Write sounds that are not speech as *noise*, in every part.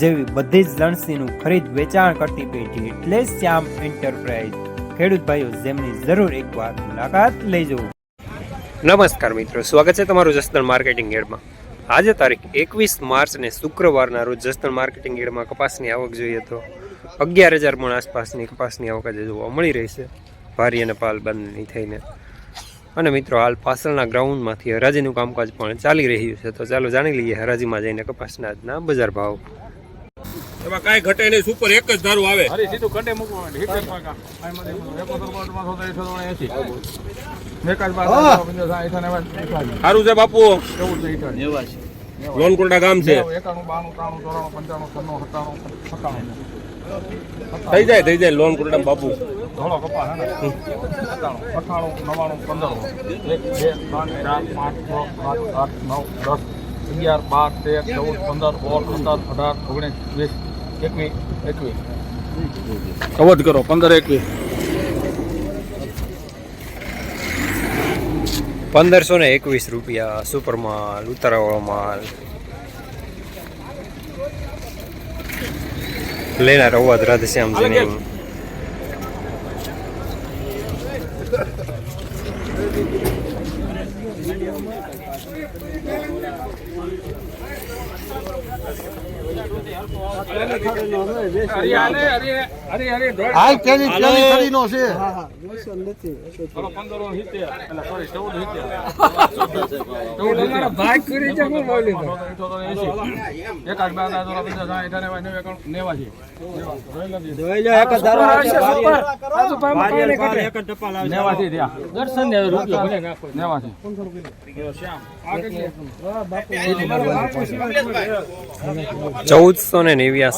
જેવી બધી જ લણસીનું ખરીદ વેચાણ કરતી પેઢી એટલે શ્યામ એન્ટરપ્રાઇઝ ખેડૂત ભાઈઓ, જેમની જરૂર એકવાર મુલાકાત લેજો. નમસ્કાર મિત્રો, સ્વાગત છે તમારું જસદણ માર્કેટિંગ ગેડમાં આજે તારીખ એકવીસ માર્ચ ને શુક્રવારના રોજ જસદણ માર્કેટિંગ એડમાં કપાસની આવક જોઈએ તો અગિયાર હજાર મણ આસપાસની કપાસની આવક આજે જોવા મળી રહી છે, ભારી અને પાલ બંધની થઈને. અને મિત્રો, હાલ પાછળના ગ્રાઉન્ડમાંથી હરાજીનું કામકાજ પણ ચાલી રહ્યું છે, તો ચાલો જાણી લઈએ હરાજીમાં જઈને કપાસના આજના બજાર ભાવ. એમાં કાંઈ ઘટે નહીં સુપર એક જ ધારું આવે. અરે સીધું કંડે મૂકવા માંડે હિટર પાકા આમાંથી સારું છે બાપુ. ચૌદ છે હિટર લોનકોટા ગામ છે. એકાણું બાણું ત્રાણું ચોરાણું પંચાણું છન્નું સત્તાણું સત્તાણું. થઈ જાય થઈ જાય લોનકોટા બાપુ. ધોળો કપાસ હે ને? સત્તાણું અઠાણું નવ્વાણું પંદર એક બે ત્રણ ચાર પાંચ છ સાત આઠ નવ દસ અગિયાર બાર તેર ચૌદ પંદર સોળ સત્તર અઢાર ઓગણીસ વીસ એકવીસ એકવીસ અવધ કરો પંદર એકવીસ પંદરસો ને એકવીસ રૂપિયા સુપર માલ ઉતારાવાળો માલ. લેનાર અવાજ રાધશ્યામજીની હાલ છે. ભાગ કરી છે હું બોલી એકાદ નેવું થયા દર્શન ને નાખો. નેવાસી ચૌદસો ને નેવ્યાસી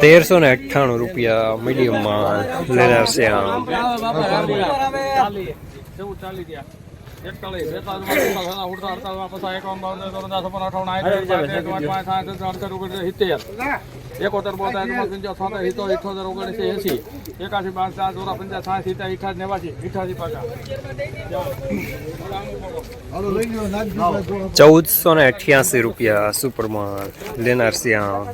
તેરસો ને અઠ્ઠાણું રૂપિયા મીડિયમમાં લેનાર છે આમ. એકતાલીસ બેતાલીસ સાત એકોતેર બોતેર સિત્તેર ઇઠોતેર ઓગણીસ એસી. એકાસી બાર ચાર ચોરા પંચાસ સાઠ સિત્તેર અઠાસી નેવાસી. અઠાસી પાકા ચૌદસો ને અઠ્યાસી રૂપિયા સુપરમાં લેનાર શ્યામ.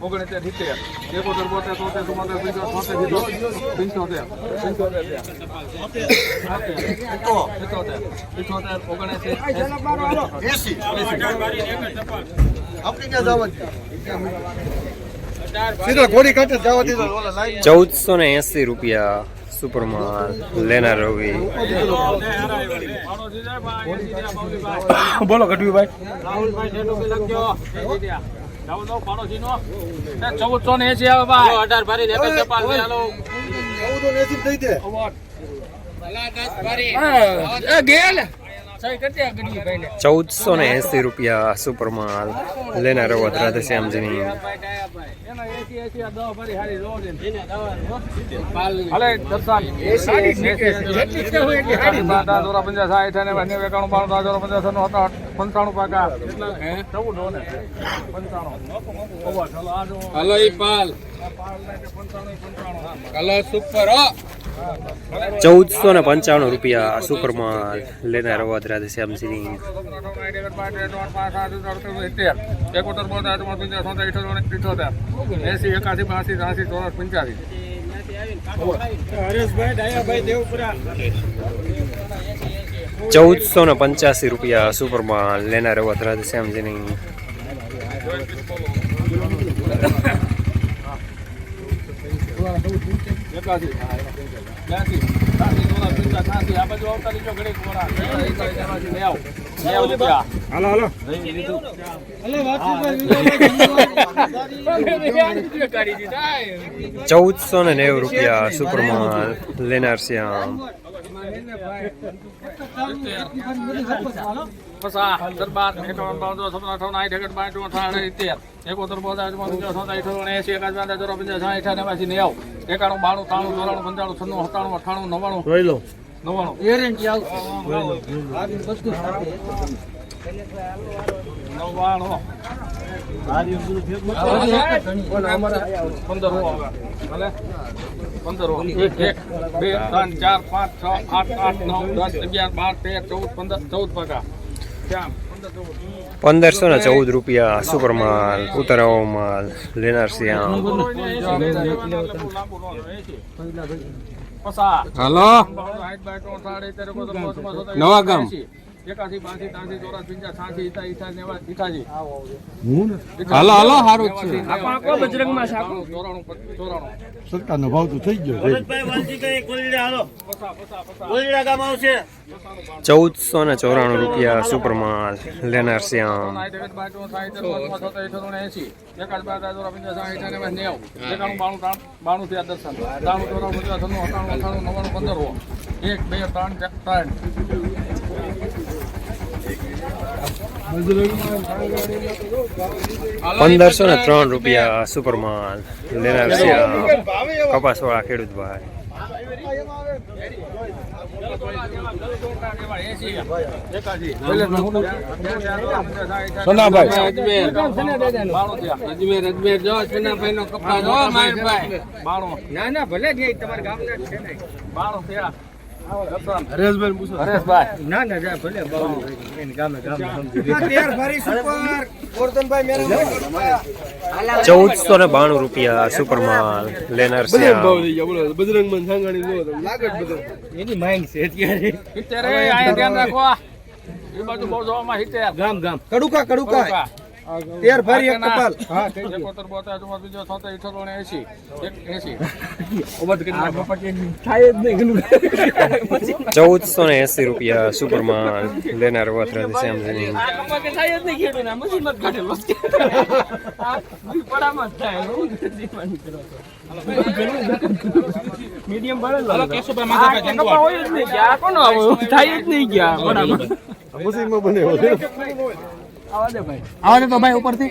ઓગણીસ સિત્તેર. એકોતેર બોતેર તોતેર ચુમ્મોતેર પંચોતેર છોતેર પંચોતેર. સિત્તોતેર સિત્તોતેર ઓગણસી એસી. આપણી ત્યાં જવા ચૌદસો ને એસી રૂપિયા સુપર માલ લેનાર રવિ. બોલો ગઢવીભાઈ. ચૌદસો ને એસી આવે ભાઈ. અઢાર ભારી ચૌદો ને એસી થઈ જાય ગેલ. ચૌદસો ને એસી રૂપિયા સુપર માલ લેનારો અવાજ રાધશ્યામજીની હાલે હલો હલો સુપર ચૌદસો ને પંચાણું રૂપિયા સુપર માલ લેનાર અવાજ પંચાસ સોતેર ઇઠોતેર ઇઠોતેર એસી એકાસી બાસી ત્રાસી ચોરાસી પંચ્યાસી ચૌદસો ને પંચ્યાસી રૂપિયા સુપરમાં લેનાર એવા રાધશ્યામજીની એકાસી બ્યાસી આ બાજુ આવતા લીધો ઘડીક મોડા હાલો ચૌદસો ને નેવું રૂપિયા સુપરમાં લેનાર શ્યામ પસા દરબાર એકાવન બાવન ચોસઠ અઠાવન આઠ એકસઠ બાસઠ અઠાવન ઇત્તેર એકોતેર બોતેર ચોસઠ અઠાવન એસી એકાદ બાર ચોરા પંચાસ સાઠ એકાસી નેવ એકાણું બાણું ત્રાણું ચોરાણું પંચાણું છન્નું સત્તાણું અઠાણું નવ્વાણું. જોઈ લો. નવ્વાણું. નવ્વાણું. પંદર ભલે? પંદર એક એક બે ત્રણ ચાર પાંચ છ આઠ આઠ નવ દસ અગિયાર બાર તેર ચૌદ પંદર ચૌદ પગા શ્યામ પંદર ચૌદ પંદરસો ને ચૌદ રૂપિયા સુપરમાં ઉતરાવો માલ લેનાર શ્યામ હાલો નવા ગામ. એકાસી બાસી ત્રાસી ચોરાસી પંચાસ છાસી ઇઠા ઇઠા નેવા ઇઠાસી હાલો હાલો જ છે. ચોરાણું ચોરાણું સરકારનો ભાવ તો થઈ ગયો છે. ચૌદસો ને ચોરાણું રૂપિયા સુપરમાં લેનાર શ્યામ. એક બે ત્રણ ચાર, ત્રણ. પંદરસો ને ત્રણ રૂપિયા સુપરમાન લેનાર ખેડૂત ભાઈ. ના ના ભલે જ તમારા ગામના છે ને. બાળો થયા હરેશભાઈ પૂછો. હરેશભાઈ. ના ના જા ભલે ગામે ગામે ચૌદસો ને બાણું રૂપિયા સુપરમાં લેનાર શ્યામ બજરંગ એની માંગ છે અત્યારે. ધ્યાન રાખવા એ બાજુ બહુ જોવામાં ગામ ગામ. કડુકા. કડુકા. તેર ફરી એક કપાલ હા એકોતેર બોતેર ચુમ્માલીસ બીજો છોતેર ઇઠોતેર એસી એસી *laughs* થાય જ નહીં ચૌદસો ને એસી રૂપિયા સુપરમાં લેનાર વત શ્યામજીની હાલો કેશુભાઈ માધાભાઈ મુસીબમાં બને આવા તો ભાઈ ઉપરથી.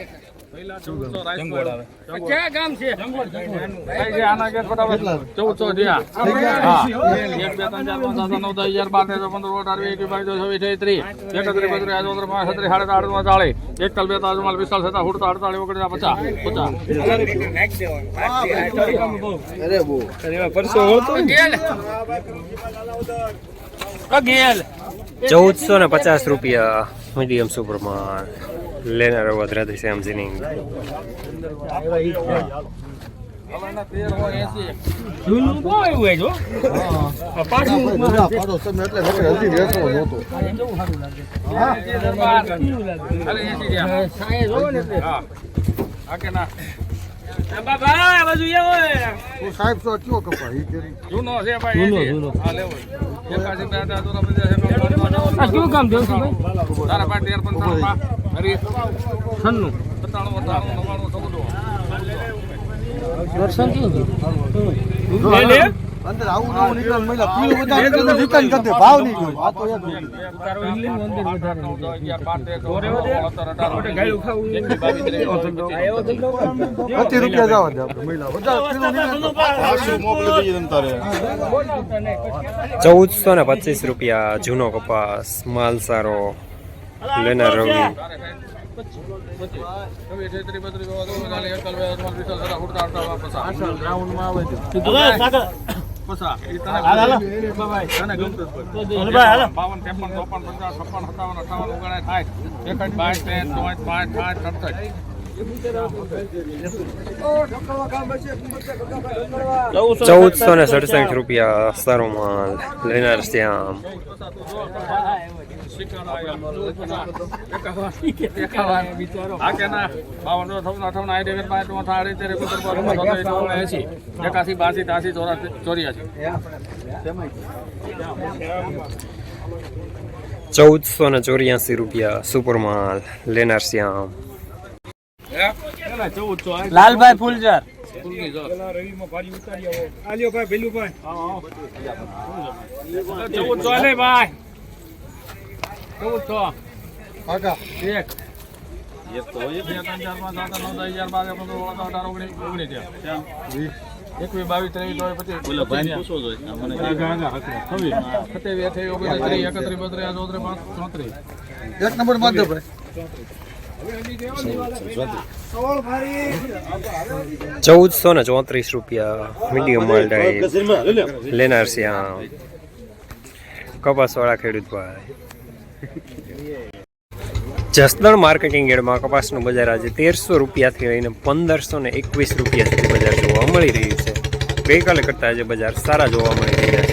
ચૌદસો ને પચાસ રૂપિયા. મીડિયમ સુપરમાં લેનાર ના તું સાહેબ તો કયો કપા કરી જૂનો છે ભાઈ જૂનો હા લેવો શું કામ તારા પાસે તેર પંચાણું હરી. છન્નું. સત્તાણું અઠાણું નવ્વાણું ચૌદો અંદર આવું નવું નીકળે મહિલા પીળું વધારે પેલું રિટર્ન કરી દે ભાવ નહીં ગયો આ તો યાદ પચીસ રૂપિયા જવા દે આપણે મહિલા વધારે ચૌદસો ને પચીસ રૂપિયા જૂનો કપાસ માલ સારો લેનાર રવિ બાવન ત્રેપન ચોપન પચાસ છપ્પન સત્તાવન અઠાવન ઓગણ સાઠ. એકસઠ બાવીસ ત્રેસઠ ચોવીસ પાંચ સાઠ સડસઠ ચૌદસો ને સડસઠ રૂપિયા સારો માલ લેનાર શ્યામ. એકાસી ચોર્યાસી ચૌદસો ને ચોર્યાસી રૂપિયા સુપર માલ લેનાર શ્યામ. લાલભાઈ ફૂલજર ચૌદ ભાઈ. ચૌદ સો કાકા. એક. એકવીસ બાવીસ ત્રેવીસ ચોત્રીસ એક નંબરમાં દે ભાઈ. ચૌદસો ને ચોત્રીસ રૂપિયા મીડિયમ લેનાર છે કપાસ વાળા ખેડૂત ખેડૂતભાઈ જસદણ માર્કેટિંગ એડમાં કપાસનું બજાર આજે તેરસો રૂપિયાથી લઈને પંદરસો ને એકવીસ રૂપિયા સુધી બજાર જોવા મળી રહ્યું છે. ગઈકાલે કરતાં આજે બજાર સારા જોવા મળી રહ્યા છે